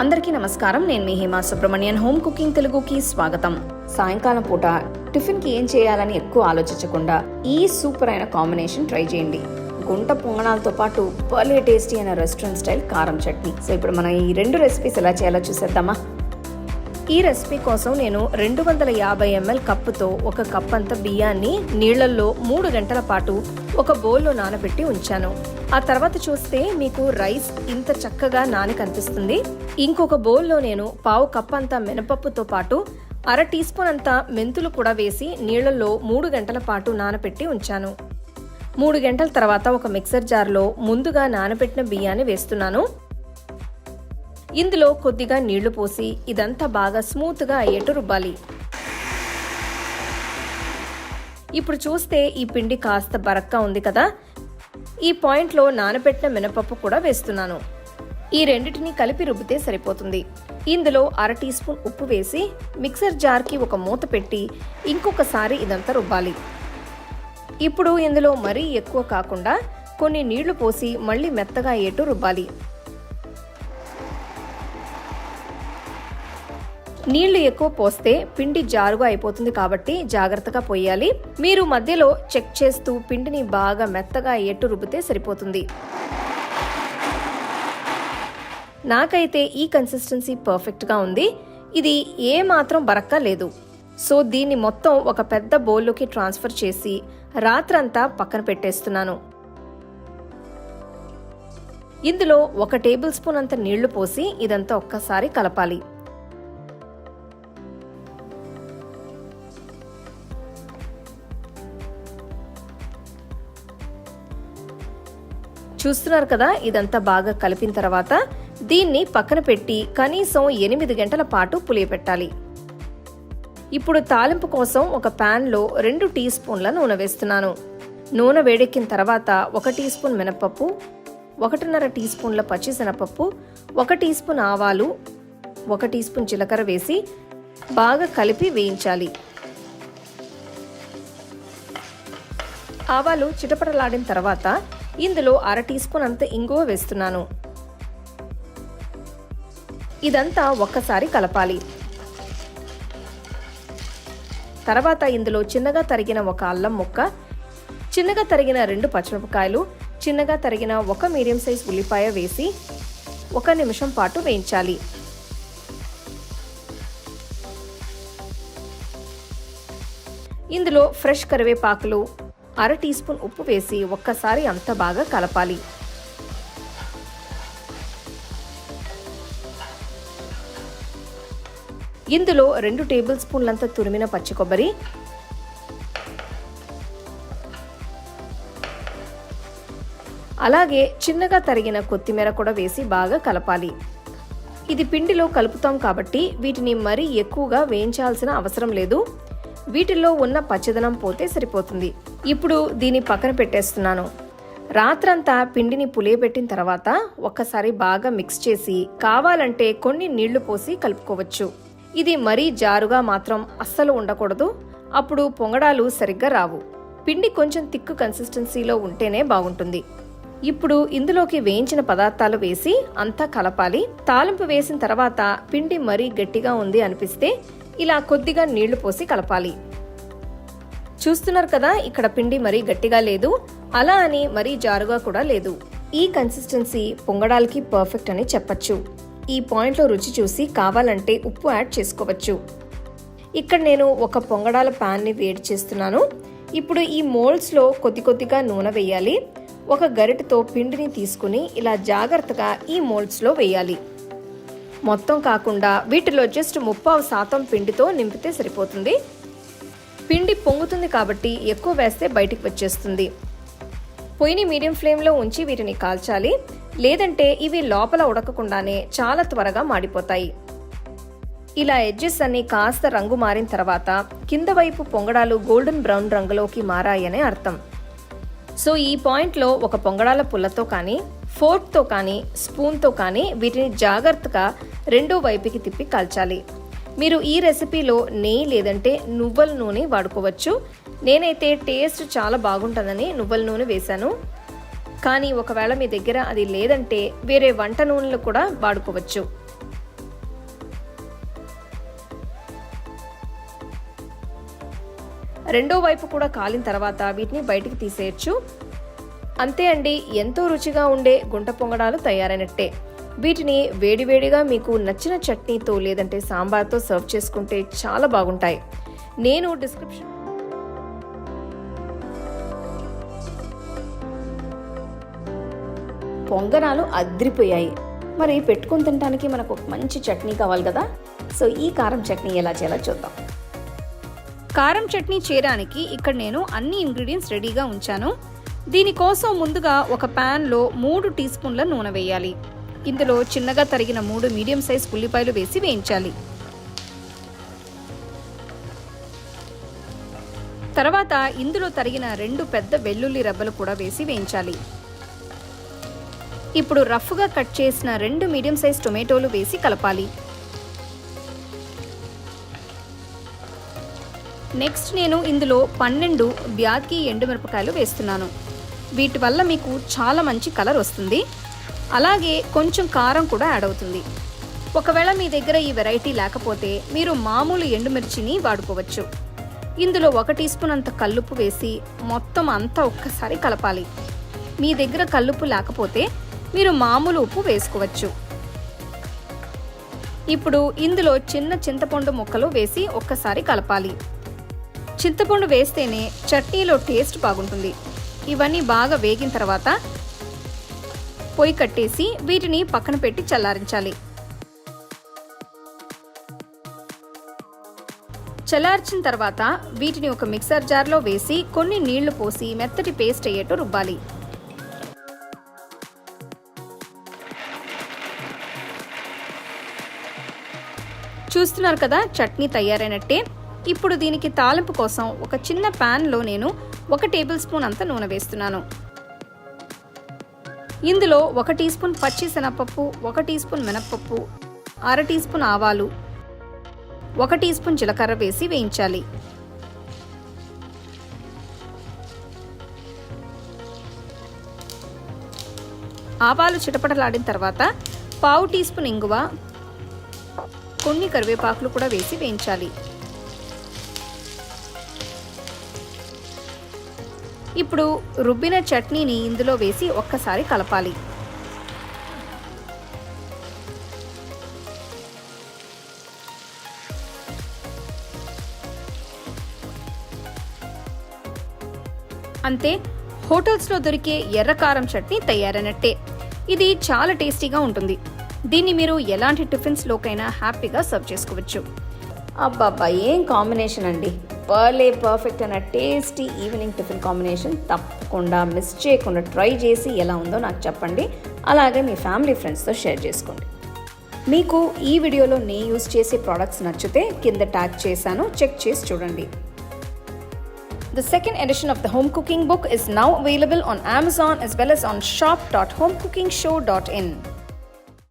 అందరికీ నమస్కారం. నేను మీ హేమా సుబ్రహ్మణ్యన్. హోమ్ కుకింగ్ తెలుగుకి స్వాగతం. సాయంకాలం పూట టిఫిన్కి ఏం చేయాలని ఎక్కువ ఆలోచించకుండా ఈ సూపర్ అయిన కాంబినేషన్ ట్రై చేయండి. గుంట పొంగనాలతో పాటు భలే టేస్టీ అయిన రెస్టారెంట్ స్టైల్ కారం చట్నీ. సో ఇప్పుడు మనం ఈ రెండు రెసిపీస్ ఎలా చేయాలో చూసేద్దామా? ఈ రెసిపీ కోసం నేను రెండు వందల యాభై ఎంఎల్ కప్పుతో ఒక కప్ అంత బియ్యాన్ని నీళ్ళలో మూడు గంటల పాటు ఒక బౌల్లో నానబెట్టి ఉంచాను. ఆ తర్వాత చూస్తే మీకు రైస్ ఇంత చక్కగా నాని కనిపిస్తుంది ఇంకొక బౌల్లో నేను పావు కప్ అంత మినపప్పుతో పాటు అర టీ స్పూన్ అంత మెంతులు కూడా వేసి నీళ్ళలో మూడు గంటల పాటు నానబెట్టి ఉంచాను. మూడు గంటల తర్వాత ఒక మిక్సర్ జార్లో ముందుగా నానబెట్టిన బియ్యాన్ని వేస్తున్నాను. ఇందులో కొద్దిగా నీళ్ళు పోసి ఇదంతా బాగా స్మూత్గా అయ్యేట్టు రుబ్బాలి. ఇప్పుడు చూస్తే ఈ పిండి కాస్త బరక్గా ఉంది కదా. ఈ పాయింట్లో నానబెట్టిన మినపప్పు కూడా వేస్తున్నాను. ఈ రెండిటిని కలిపి రుబ్బితే సరిపోతుంది. ఇందులో అర టీ స్పూన్ ఉప్పు వేసి మిక్సర్ జార్కి ఒక మూత పెట్టి ఇంకొకసారి ఇదంతా రుబ్బాలి. ఇప్పుడు ఇందులో మరీ ఎక్కువ కాకుండా కొన్ని నీళ్ళు పోసి మళ్ళీ మెత్తగా అయ్యేట్టు రుబ్బాలి. నీళ్ళు ఎక్కువ పోస్తే పిండి జారుగా అయిపోతుంది కాబట్టి జాగ్రత్తగా పోయాలి. మీరు మధ్యలో చెక్ చేస్తూ పిండిని బాగా మెత్తగా ఎట్టు రుబ్బితే సరిపోతుంది. నాకైతే ఈ కన్సిస్టెన్సీ పర్ఫెక్ట్గా ఉంది. ఇది ఏ మాత్రం బరక్క లేదు. సో దీన్ని మొత్తం ఒక పెద్ద బౌల్లోకి ట్రాన్స్ఫర్ చేసి రాత్రంతా పక్కన పెట్టేస్తున్నాను. ఇందులో ఒక టేబుల్ స్పూన్ అంత నీళ్ళు పోసి ఇదంతా ఒక్కసారి కలపాలి. చూస్తున్నారు కదా ఇదంతా బాగా కలిపిన తర్వాత దీన్ని పక్కన పెట్టి కనీసం ఎనిమిది గంటల పాటు పులియపెట్టాలి ఇప్పుడు తాలింపు కోసం ఒక ప్యాన్లో రెండు టీ స్పూన్ల నూనె వేస్తున్నాను. నూనె వేడెక్కిన తర్వాత ఒక టీ స్పూన్ మినపప్పు ఒకటిన్నర టీ స్పూన్ల పచ్చిశనగపప్పు ఒక టీ స్పూన్ ఆవాలు ఒక టీ స్పూన్ జీలకర్ర వేసి బాగా కలిపి వేయించాలి. ఆవాలు చిటపటలాడిన తర్వాత ఇందులో అర టీ స్పూన్ అంత ఇంగువ వేస్తున్నాను. ఇదంతా ఒక్కసారి కలపాలి. తర్వాత ఇందులో చిన్నగా తరిగిన ఒక అల్లం ముక్క చిన్నగా తరిగిన రెండు పచ్చిమిరపకాయలు చిన్నగా తరిగిన ఒక మీడియం సైజ్ ఉల్లిపాయ వేసి ఒక నిమిషం పాటు వేయించాలి. ఇందులో ఫ్రెష్ కరివేపాకులు అర టీ స్పూన్ ఉప్పు వేసి ఒక్కసారి అంత బాగా కలపాలి. ఇందులో రెండు టేబుల్ స్పూన్లంత తురిమిన పచ్చి కొబ్బరి. అలాగే చిన్నగా తరిగిన కొత్తిమీర కూడా వేసి బాగా కలపాలి. ఇది పిండిలో కలుపుతాం కాబట్టి వీటిని మరీ ఎక్కువగా వేయించాల్సిన అవసరం లేదు. వీటిల్లో ఉన్న పచ్చదనం పోతే సరిపోతుంది. ఇప్పుడు దీన్ని పక్కన పెట్టేస్తున్నాను. రాత్రంతా పిండిని పులియబెట్టిన తర్వాత ఒక్కసారి బాగా మిక్స్ చేసి కావాలంటే కొన్ని నీళ్ళు పోసి కలుపుకోవచ్చు. ఇది మరీ జారుగా మాత్రం అస్సలు ఉండకూడదు. అప్పుడు పొంగడాలు సరిగ్గా రావు. పిండి కొంచెం తిక్కు కన్సిస్టెన్సీలో ఉంటేనే బాగుంటుంది. ఇప్పుడు ఇందులోకి వేయించిన పదార్థాలు వేసి అంతా కలపాలి. తాలింపు వేసిన తర్వాత పిండి మరీ గట్టిగా ఉంది అనిపిస్తే ఇలా కొద్దిగా నీళ్ళు పోసి కలపాలి. చూస్తున్నారు కదా ఇక్కడ పిండి మరీ గట్టిగా లేదు. అలా అని మరీ జారుగా కూడా లేదు. ఈ కన్సిస్టెన్సీ పొంగడాలకి పర్ఫెక్ట్ అని చెప్పచ్చు. ఈ పాయింట్లో రుచి చూసి కావాలంటే ఉప్పు యాడ్ చేసుకోవచ్చు. ఇక్కడ నేను ఒక పొంగడాల ప్యాన్ని వేడి చేస్తున్నాను. ఇప్పుడు ఈ మోల్డ్స్లో కొద్ది కొద్దిగా నూనె వేయాలి. ఒక గరిటతో పిండిని తీసుకుని ఇలా జాగ్రత్తగా ఈ మోల్డ్స్లో వేయాలి. మొత్తం కాకుండా వీటిలో జస్ట్ ముప్పావు శాతం పిండితో నింపితే సరిపోతుంది. పిండి పొంగుతుంది కాబట్టి ఎక్కువ వేస్తే బయటికి వచ్చేస్తుంది. పొయ్యిని మీడియం ఫ్లేమ్లో ఉంచి వీటిని కాల్చాలి. లేదంటే ఇవి లోపల ఉడకకుండానే చాలా త్వరగా మాడిపోతాయి. ఇలా ఎడ్జెస్ అన్ని కాస్త రంగు మారిన తర్వాత కింద వైపు పొంగడాలు గోల్డెన్ బ్రౌన్ రంగులోకి మారాయనే అర్థం. సో ఈ పాయింట్లో ఒక పొంగడాల పుల్లతో కానీ ఫోర్క్తో కానీ స్పూన్తో కానీ వీటిని జాగ్రత్తగా రెండో వైపుకి తిప్పి కాల్చాలి. మీరు ఈ రెసిపీలో నెయ్యి లేదంటే నువ్వుల నూనె వాడుకోవచ్చు. నేనైతే టేస్ట్ చాలా బాగుంటుందని నువ్వుల నూనె వేశాను. కానీ ఒకవేళ మీ దగ్గర అది లేదంటే వేరే వంట నూనెలు కూడా వాడుకోవచ్చు. రెండో వైపు కూడా కాలిన తర్వాత వీటిని బయటికి తీసేయచ్చు. అంతే అండి ఎంతో రుచిగా ఉండే గుంట పొంగడాలు తయారైనట్టే. వీటిని వేడివేడిగా మీకు నచ్చిన చట్నీతో లేదంటే సాంబార్తో సర్వ్ చేసుకుంటే చాలా బాగుంటాయి. నేను డిస్క్రిప్షన్ పొంగనాలు అద్రిపోయాయి. మరి పెట్టుకొని తినడానికి మనకు ఒక మంచి చట్నీ కావాలి కదా? సో ఈ కారం చట్నీ ఎలా చేయాలో చూద్దాం. కారం చట్నీ చేయడానికి ఇక్కడ నేను అన్ని ఇంగ్రీడియంట్స్ రెడీగా ఉంచాను. దీనికోసం ముందుగా ఒక ప్యాన్లో మూడు టీ స్పూన్ల నూనె వేయాలి. ఇందులో చిన్నగా తరిగిన మూడు మీడియం సైజ్ ఉల్లిపాయలు వేసి వేయించాలి. తర్వాత ఇందులో తరిగిన రెండు పెద్ద వెల్లుల్లి రెబ్బలు కూడా వేసి వేయించాలి. ఇప్పుడు రఫ్గా కట్ చేసిన రెండు మీడియం సైజ్ టొమాటోలు వేసి కలపాలి. నెక్స్ట్ నేను ఇందులో పన్నెండు బ్యాద్కి ఎండుమిరపకాయలు వేస్తున్నాను. వీటి వల్ల మీకు చాలా మంచి కలర్ వస్తుంది. అలాగే కొంచెం కారం కూడా యాడ్ అవుతుంది. ఒకవేళ మీ దగ్గర ఈ వెరైటీ లేకపోతే మీరు మామూలు ఎండుమిర్చిని వాడుకోవచ్చు. ఇందులో ఒక టీ స్పూన్ అంత కల్లుపు వేసి మొత్తం అంతా ఒక్కసారి కలపాలి. మీ దగ్గర కల్లుపు లేకపోతే మీరు మామూలు ఉప్పు వేసుకోవచ్చు. ఇప్పుడు ఇందులో చిన్న చింతపండు ముక్కలు వేసి ఒక్కసారి కలపాలి. చింతపండు వేస్తేనే చట్నీలో టేస్ట్ బాగుంటుంది. ఇవన్నీ బాగా వేగిన తర్వాత పొయ్యి కట్టేసి వీటిని పక్కన పెట్టి చల్లారించాలి. చల్లార్చిన తర్వాత వీటిని ఒక మిక్సర్ జార్లో వేసి కొన్ని నీళ్ళు పోసి మెత్తటి పేస్ట్ అయ్యేట్టు రుబ్బాలి. చూస్తున్నారు కదా చట్నీ తయారైనట్టే. ఇప్పుడు దీనికి తాలింపు కోసం ఒక చిన్న ప్యాన్లో నేను ఒక టేబుల్ స్పూన్ అంత నూనె వేస్తున్నాను. ఇందులో ఒక టీ స్పూన్ పచ్చి శనగపప్పు ఒక టీ స్పూన్ మినప్పప్పు అర టీ స్పూన్ ఆవాలు ఒక టీ స్పూన్ జీలకర్ర వేసి వేయించాలి. ఆవాలు చిటపటలాడిన తర్వాత పావు టీ స్పూన్ ఇంగువ కొన్ని కరివేపాకులు కూడా వేసి వేయించాలి. ఇప్పుడు రుబ్బిన చట్నీని ఇందులో వేసి ఒక్కసారి కలపాలి. అంతే హోటల్స్లో దొరికే ఎర్రకారం చట్నీ తయారైనట్టే. ఇది చాలా టేస్టీగా ఉంటుంది. దీన్ని మీరు ఎలాంటి టిఫిన్స్లోకైనా హ్యాపీగా సర్వ్ చేసుకోవచ్చు. అబ్బాబ్బా ఏం కాంబినేషన్ అండి. పర్లే పర్ఫెక్ట్ అన్న టేస్టీ ఈవినింగ్ టిఫిన్ కాంబినేషన్ తప్పకుండా మిస్ చేయకుండా ట్రై చేసి ఎలా ఉందో నాకు చెప్పండి. అలాగే మీ ఫ్యామిలీ ఫ్రెండ్స్తో షేర్ చేసుకోండి. మీకు ఈ వీడియోలో నేను యూస్ చేసే ప్రోడక్ట్స్ నచ్చితే కింద ట్యాగ్ చేశాను చెక్ చేసి చూడండి. The second edition of the home cooking book is now available on Amazon as well as on shop.homecookingshow.in.